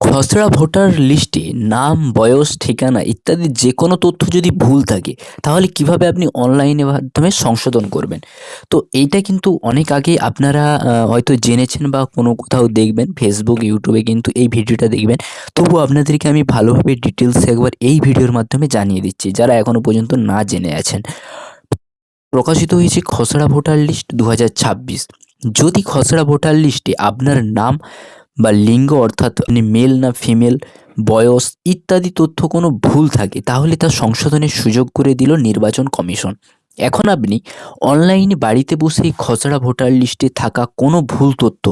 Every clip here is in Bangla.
খসড়া ভোটার লিস্টে নাম, বয়স, ঠিকানা ইত্যাদি যে কোনো তথ্য যদি ভুল থাকে, তাহলে কীভাবে আপনি অনলাইনে মাধ্যমে সংশোধন করবেন? তো এইটা কিন্তু অনেক আগে আপনারা হয়তো জেনেছেন বা কোনো কোথাও দেখবেন ফেসবুক ইউটিউবে কিন্তু এই ভিডিওটা দেখবেন। তবুও আপনাদেরকে আমি ভালোভাবে ডিটেলস একবার এই ভিডিওর মাধ্যমে জানিয়ে দিচ্ছি, যারা এখনও পর্যন্ত না জেনে আছেন। প্রকাশিত হয়েছে খসড়া ভোটার লিস্ট দু হাজার ছাব্বিশ। যদি খসড়া ভোটার লিস্টে আপনার নাম বা লিঙ্গ অর্থাৎ আপনি মেল না ফিমেল বয়স ইত্যাদি তথ্য কোনো ভুল থাকে, তাহলে তা সংশোধনের সুযোগ করে দিল নির্বাচন কমিশন। এখন আপনি অনলাইনে বাড়িতে বসেই খসড়া ভোটার লিস্টে থাকা কোনো ভুল তথ্য,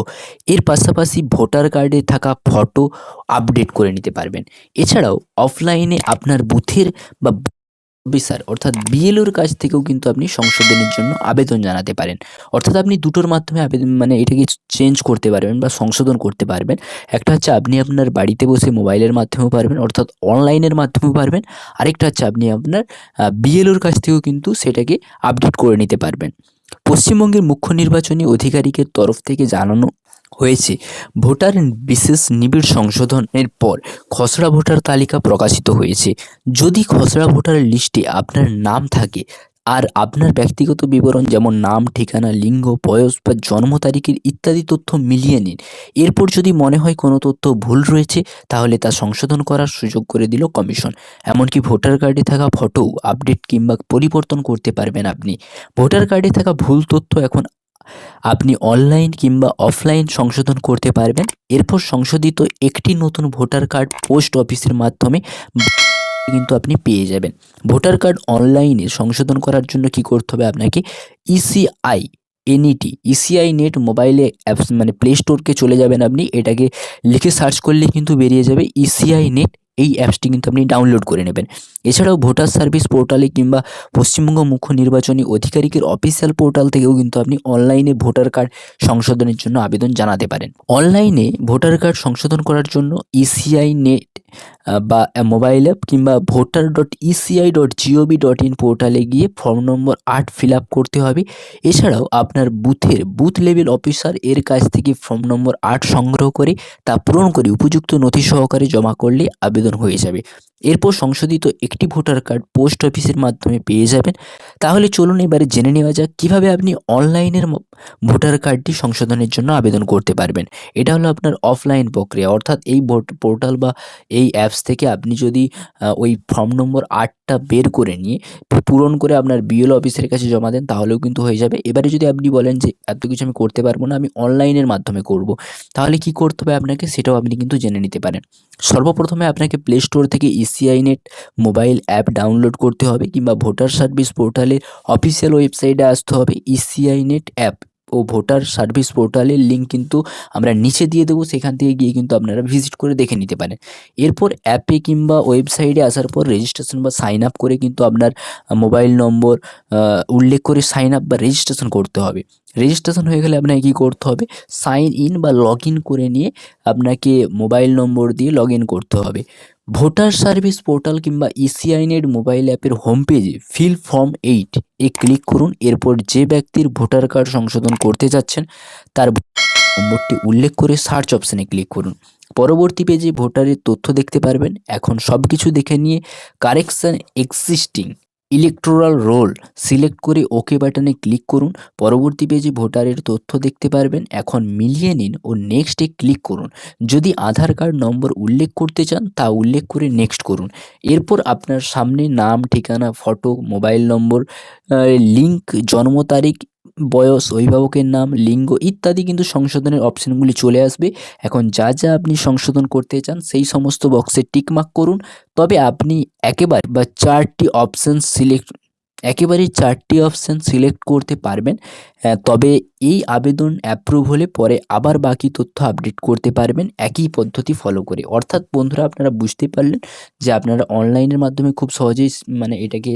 এর পাশাপাশি ভোটার কার্ডে থাকা ফটো আপডেট করে নিতে পারবেন। এছাড়াও অফলাইনে আপনার বুথের বা অফিসার, অর্থাৎ বিএলওর কাছ থেকেও কিন্তু আপনি সংশোধনের জন্য আবেদন জানাতে পারেন। অর্থাৎ আপনি দুটোর মাধ্যমে আবেদন মানে এটাকে চেঞ্জ করতে পারবেন বা সংশোধন করতে পারবেন। একটা হচ্ছে আপনি আপনার বাড়িতে বসে মোবাইলের মাধ্যমেও পারবেন, অর্থাৎ অনলাইনের মাধ্যমেও পারবেন। আরেকটা হচ্ছে আপনি আপনার বিএলওর কাছ থেকেও কিন্তু সেটাকে আপডেট করে নিতে পারবেন। পশ্চিমবঙ্গের মুখ্য নির্বাচনী আধিকারিকের তরফ থেকে জানানো হয়েছে, ভোটার বিশেষ নিবিড় সংশোধনের পর খসড়া ভোটার তালিকা প্রকাশিত হয়েছে। যদি খসড়া ভোটার লিস্টে আপনার নাম থাকে আর আপনার ব্যক্তিগত বিবরণ যেমন নাম, ঠিকানা, লিঙ্গ, বয়স বা জন্ম তারিখের ইত্যাদি তথ্য মিলিয়ে নিন। এরপর যদি মনে হয় কোনো তথ্য ভুল রয়েছে, তাহলে তা সংশোধন করার সুযোগ করে দিল কমিশন। এমনকি ভোটার কার্ডে থাকা ফটো, আপডেট কিংবা পরিবর্তন করতে পারবেন আপনি। ভোটার কার্ডে থাকা ভুল তথ্য এখন আপনি অনলাইন কিংবা অফলাইন সংশোধন করতে পারবেন। এরপর সংশোধিত একটি নতুন ভোটার কার্ড পোস্ট অফিসের মাধ্যমে কিন্তু আপনি পেয়ে যাবেন। ভোটার কার্ড অনলাইনে সংশোধন করার জন্য কি করতে হবে আপনাকে? ইসিআই এনইটি ইসিআই নেট মোবাইলে অ্যাপস মানে প্লে স্টোরকে চলে যাবেন আপনি। এটাকে লিখে সার্চ করলে কিন্তু বেরিয়ে যাবে ইসিআই নেট এই অ্যাপসটি কিন্তু আপনি ডাউনলোড করে নেবেন। এছাড়াও ভোটার সার্ভিস পোর্টালে কিংবা পশ্চিমবঙ্গ মুখ্য নির্বাচনী আধিকারিকের অফিসিয়াল পোর্টাল থেকেও কিন্তু আপনি অনলাইনে ভোটার কার্ড সংশোধনের জন্য আবেদন জানাতে পারেন। অনলাইনে ভোটার কার্ড সংশোধন করার জন্য ইসিআই নেট বা মোবাইল অ্যাপ কিংবা voter dot ECI dot GOV dot in পোর্টালে গিয়ে ফর্ম নম্বর আট ফিল আপ করতে হবে। এছাড়াও আপনার বুথের বুথ লেভেল অফিসার এর কাছ থেকে ফর্ম নম্বর আট সংগ্রহ করে তা পূরণ করে উপযুক্ত নথি সহকারে জমা করলে আবেদন হয়ে যাবে। এরপর সংশোধিত একটি ভোটার কার্ড পোস্ট অফিসের মাধ্যমে পেয়ে যাবেন। তাহলে চলুন এবারে জেনে নেওয়া যাক কীভাবে আপনি অনলাইনের ভোটার কার্ডটি সংশোধনের জন্য আবেদন করতে পারবেন। এটা হলো আপনার অফলাইন প্রক্রিয়া। অর্থাৎ এই ভোট পোর্টাল বা এই অ্যাপস থেকে আপনি যদি ওই ফর্ম নম্বর আটটা বের করে নিয়ে পূরণ করে আপনার বিএল অফিসের কাছে জমা দেন, তাহলেও কিন্তু হয়ে যাবে। এবারে যদি আপনি বলেন যে, এত কিছু আমি করতে পারব না, আমি অনলাইনের মাধ্যমে করব, তাহলে কি করতে হবে আপনাকে সেটাও আপনি কিন্তু জেনে নিতে পারেন। সর্বপ্রথমে আপনাকে প্লে স্টোর থেকে ECI Net mobile app download করতে হবে কিংবা ভোটার সার্ভিস পোর্টালের অফিসিয়াল ওয়েবসাইটে আসতে হবে ইসিআই নেট অ্যাপ ও ভোটার সার্ভিস পোর্টালের লিঙ্ক কিন্তু আমরা নিচে দিয়ে দেবো, সেখান থেকে গিয়ে কিন্তু আপনারা ভিজিট করে দেখে নিতে পারেন। এরপর অ্যাপে কিংবা ওয়েবসাইটে আসার পর রেজিস্ট্রেশন বা সাইন আপ করে কিন্তু আপনার মোবাইল নম্বর উল্লেখ করে সাইন আপ বা রেজিস্ট্রেশন করতে হবে। রেজিস্ট্রেশন হয়ে গেলে আপনাকে কী করতে হবে? সাইন ইন বা লগ ইন করে নিয়ে আপনাকে মোবাইল নম্বর দিয়ে লগ ইন করতে হবে। ভোটার সার্ভিস পোর্টাল কিংবা ইসিআই নেট মোবাইল অ্যাপের হোম পেজে fill form eight A click করুন। এরপর যে ব্যক্তির ভোটার কার্ড সংশোধন করতে যাচ্ছেন, তার নম্বরটি উল্লেখ করে সার্চ অপশানে ক্লিক করুন। পরবর্তী পেজে ভোটারের তথ্য দেখতে পারবেন। এখন সব কিছু দেখে নিয়ে correction existing electoral roll select করে ওকে বাটনে ক্লিক করুন। পরবর্তী পেজে ভোটারের তথ্য দেখতে পারবেন। এখন মিলিয়ে নিন ও নেক্সটে ক্লিক করুন। যদি আধার কার্ড নম্বর উল্লেখ করতে চান, তা উল্লেখ করে নেক্সট করুন। এরপর আপনার সামনে নাম, ঠিকানা ফটো মোবাইল নম্বর লিঙ্ক জন্ম তারিখ বয়স, অভিভাবকের নাম, লিঙ্গ ইত্যাদি কিন্তু সংশোধনের অপশনগুলি চলে আসবে। এখন যা যা আপনি সংশোধন করতে চান, সেই সমস্ত বক্সে টিকমার্ক করুন। তবে আপনি একেবারে বা চারটি অপশান সিলেক্ট একেবারেই চারটি অপশান সিলেক্ট করতে পারবেন। তবে এই আবেদন অ্যাপ্রুভ হলে পরে আবার বাকি তথ্য আপডেট করতে পারবেন। একই পদ্ধতি ফলো করে। অর্থাৎ বন্ধুরা, আপনারা বুঝতে পারলেন যে আপনারা অনলাইনের মাধ্যমে খুব সহজেই মানে এটাকে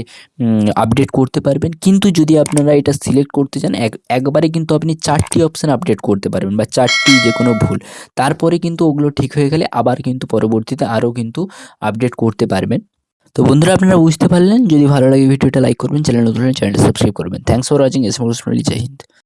আপডেট করতে পারবেন। কিন্তু যদি আপনারা এটা সিলেক্ট করতে চান, এক একবারে কিন্তু আপনি চারটি অপশান আপডেট করতে পারবেন বা চারটি যে কোনো ভুল। তারপরে কিন্তু ওগুলো ঠিক হয়ে গেলে আবার কিন্তু পরবর্তীতে আরও কিন্তু আপডেট করতে পারবেন। তো বন্ধুরা, আপনারা বুঝতে পারলেন। যদি ভালো লাগে ভিডিওটা লাইক করবেন, চ্যানেল নতুন চ্যানেলটা সাবস্ক্রাইব করবেন। থ্যাংকস ফর ওয়াচিং এস জয় হিন্দ।